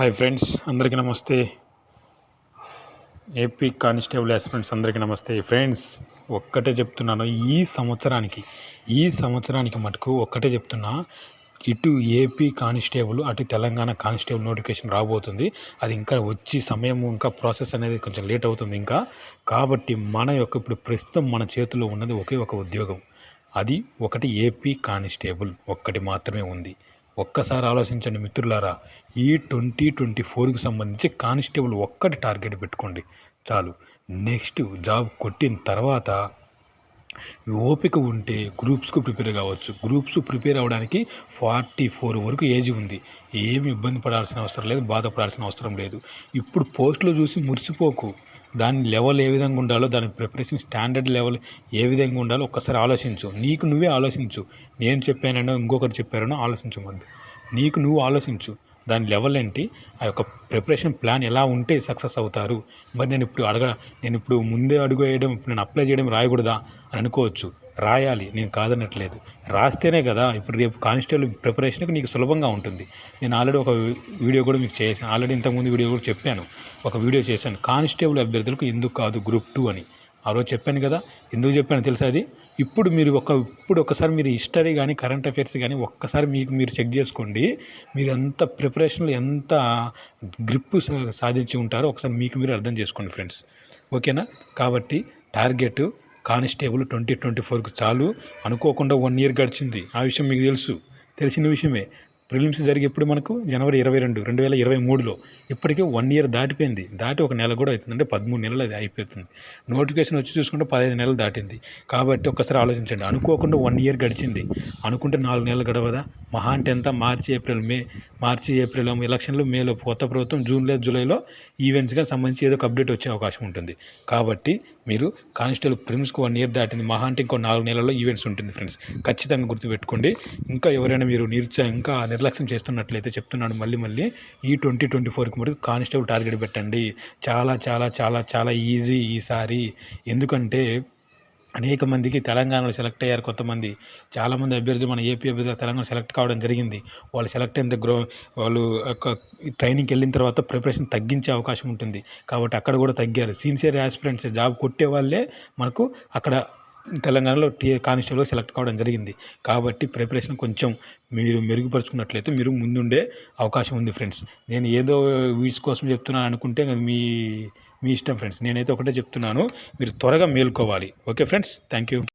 Hi friends అందరికీ నమస్తే. AP constable aspirants అందరికీ నమస్తే. ఫ్రెండ్స్ ఒక్కటే చెప్తున్నాను ఈ సంవత్సరానికి ఈ సంవత్సరానికి మటుకు ఒక్కటే చెప్తున్నా ఇటు ఏపీ కానిస్టేబుల్ అటు తెలంగాణ కానిస్టేబుల్ నోటిఫికేషన్ రాబోతుంది. అది ఇంకా వచ్చి సమయం ఇంకా ప్రాసెస్ అనేది కొంచెం లేట్ అవుతుంది ఇంకా. కాబట్టి మన యొక్క ఇప్పుడు ప్రస్తుతం మన చేతిలో ఉన్నది ఒకే ఒక ఉద్యోగం. అది ఒకటి ఏపీ కానిస్టేబుల్ ఒక్కటి మాత్రమే ఉంది. ఒక్కసారి ఆలోచించండి మిత్రులారా ఈ ట్వంటీ ట్వంటీ ఫోర్కి సంబంధించి కానిస్టేబుల్ ఒక్కటి టార్గెట్ పెట్టుకోండి చాలు. నెక్స్ట్ జాబ్ కొట్టిన తర్వాత ఓపిక ఉంటే గ్రూప్స్కు ప్రిపేర్ కావచ్చు. గ్రూప్స్ ప్రిపేర్ అవ్వడానికి ఫార్టీ ఫోర్ వరకు ఏజ్ ఉంది. ఏమి ఇబ్బంది పడాల్సిన అవసరం లేదు బాధపడాల్సిన అవసరం లేదు. ఇప్పుడు పోస్టులు చూసి మురిసిపోకు. దాని లెవెల్ ఏ విధంగా ఉండాలో దాని ప్రిపరేషన్ స్టాండర్డ్ లెవెల్ ఏ విధంగా ఉండాలో ఒక్కసారి ఆలోచించు. నీకు నువ్వే ఆలోచించు. నేను చెప్పానో ఇంకొకరు చెప్పారనో ఆలోచించమంది నీకు నువ్వు ఆలోచించు. దాని లెవెల్ ఏంటి? ఆ యొక్క ప్రిపరేషన్ ప్లాన్ ఎలా ఉంటే సక్సెస్ అవుతారు? మరి నేను ఇప్పుడు అడగ నేను ఇప్పుడు ముందే అడుగు వేయడం ఇప్పుడు నేను అప్లై చేయడం రాయకూడదా అని అనుకోవచ్చు. రాయాలి నేను కాదనట్లేదు. రాస్తేనే కదా ఇప్పుడు రేపు కానిస్టేబుల్ ప్రిపరేషన్కి నీకు సులభంగా ఉంటుంది. నేను ఆల్రెడీ ఒక వీడియో కూడా మీకు చేశాను ఆల్రెడీ ఇంతకుముందు వీడియో కూడా చెప్పాను. ఒక వీడియో చేశాను. కానిస్టేబుల్ అభ్యర్థులకు ఎందుకు కాదు గ్రూప్ టూ అని. ఆ రోజు చెప్పాను కదా ఎందుకు చెప్పాను తెలుసా అది? ఇప్పుడు మీరు ఒక ఇప్పుడు ఒకసారి మీరు హిస్టరీ కానీ కరెంట్ అఫైర్స్ కానీ ఒక్కసారి మీకు మీరు చెక్ చేసుకోండి. మీరు ఎంత ప్రిపరేషన్లో ఎంత గ్రిప్ సాధించి ఉంటారో ఒకసారి మీకు మీరు అర్థం చేసుకోండి ఫ్రెండ్స్. ఓకేనా? కాబట్టి టార్గెట్ కానిస్టేబుల్ ట్వంటీ ట్వంటీ ఫోర్కి చాలు. అనుకోకుండా వన్ ఇయర్ గడిచింది. ఆ విషయం మీకు తెలుసు. తెలిసిన విషయమే. ప్రిలిమ్స్ జరిగేప్పుడు మనకు జనవరి ఇరవై రెండు రెండు వేల ఇరవై మూడులో ఇప్పటికే వన్ ఇయర్ దాటిపోయింది. దాటి ఒక నెల కూడా అవుతుంది. అంటే పదమూడు నెలలు అది అయిపోతుంది. నోటిఫికేషన్ వచ్చి చూసుకుంటే పదహైదు నెలలు దాటింది. కాబట్టి ఒక్కసారి ఆలోచించండి. అనుకోకుండా వన్ ఇయర్ గడిచింది. అనుకుంటే నాలుగు నెలలు గడవదా? మహా అంటే ఎంత? మార్చి ఏప్రిల్ మే మార్చి ఏప్రిల్ ఎలక్షన్లు మేలో కొత్త ప్రభుత్వం జూన్లో జూలైలో ఈవెంట్స్గా సంబంధించి ఏదో ఒక అప్డేట్ వచ్చే అవకాశం ఉంటుంది. కాబట్టి మీరు కానిస్టేబుల్ ప్రిమ్స్కి వన్ ఇయర్ దాటింది. మహా అంటే ఇంకో నాలుగు నెలల్లో ఈవెంట్స్ ఉంటుంది ఫ్రెండ్స్. ఖచ్చితంగా గుర్తుపెట్టుకోండి. ఇంకా ఎవరైనా మీరు నిరుత్సాహం ఇంకా నిర్లక్ష్యం చేస్తున్నట్లయితే చెప్తున్నాడు మళ్ళీ మళ్ళీ. ఈ ట్వంటీ ట్వంటీ ఫోర్కి మటుకు కానిస్టేబుల్ టార్గెట్ పెట్టండి. చాలా చాలా చాలా చాలా ఈజీ ఈసారి. ఎందుకంటే అనేక మందికి తెలంగాణలో సెలెక్ట్ అయ్యారు కొంతమంది. చాలామంది అభ్యర్థులు మన ఏపీ అభ్యర్థులు తెలంగాణ సెలెక్ట్ కావడం జరిగింది. వాళ్ళు సెలెక్ట్ అయిన గ్రో వాళ్ళు ట్రైనింగ్కి వెళ్ళిన తర్వాత ప్రిపరేషన్ తగ్గించే అవకాశం ఉంటుంది. కాబట్టి అక్కడ కూడా తగ్గారు. సిన్సియర్ యాస్పిరెంట్స్ జాబ్ కొట్టే వాళ్ళే మనకు అక్కడ తెలంగాణలో టీ కానిస్టేబుల్ సెలెక్ట్ కావడం జరిగింది. కాబట్టి ప్రిపరేషన్ కొంచెం మీరు మెరుగుపరుచుకున్నట్లయితే మీరు ముందుండే అవకాశం ఉంది ఫ్రెండ్స్. నేను ఏదో వీడ్స్ కోసం చెప్తున్నాను అనుకుంటే మీ మీ ఇష్టం ఫ్రెండ్స్. నేనైతే ఒకటే చెప్తున్నాను. మీరు త్వరగా మేల్కోవాలి. Okay friends? Thank you.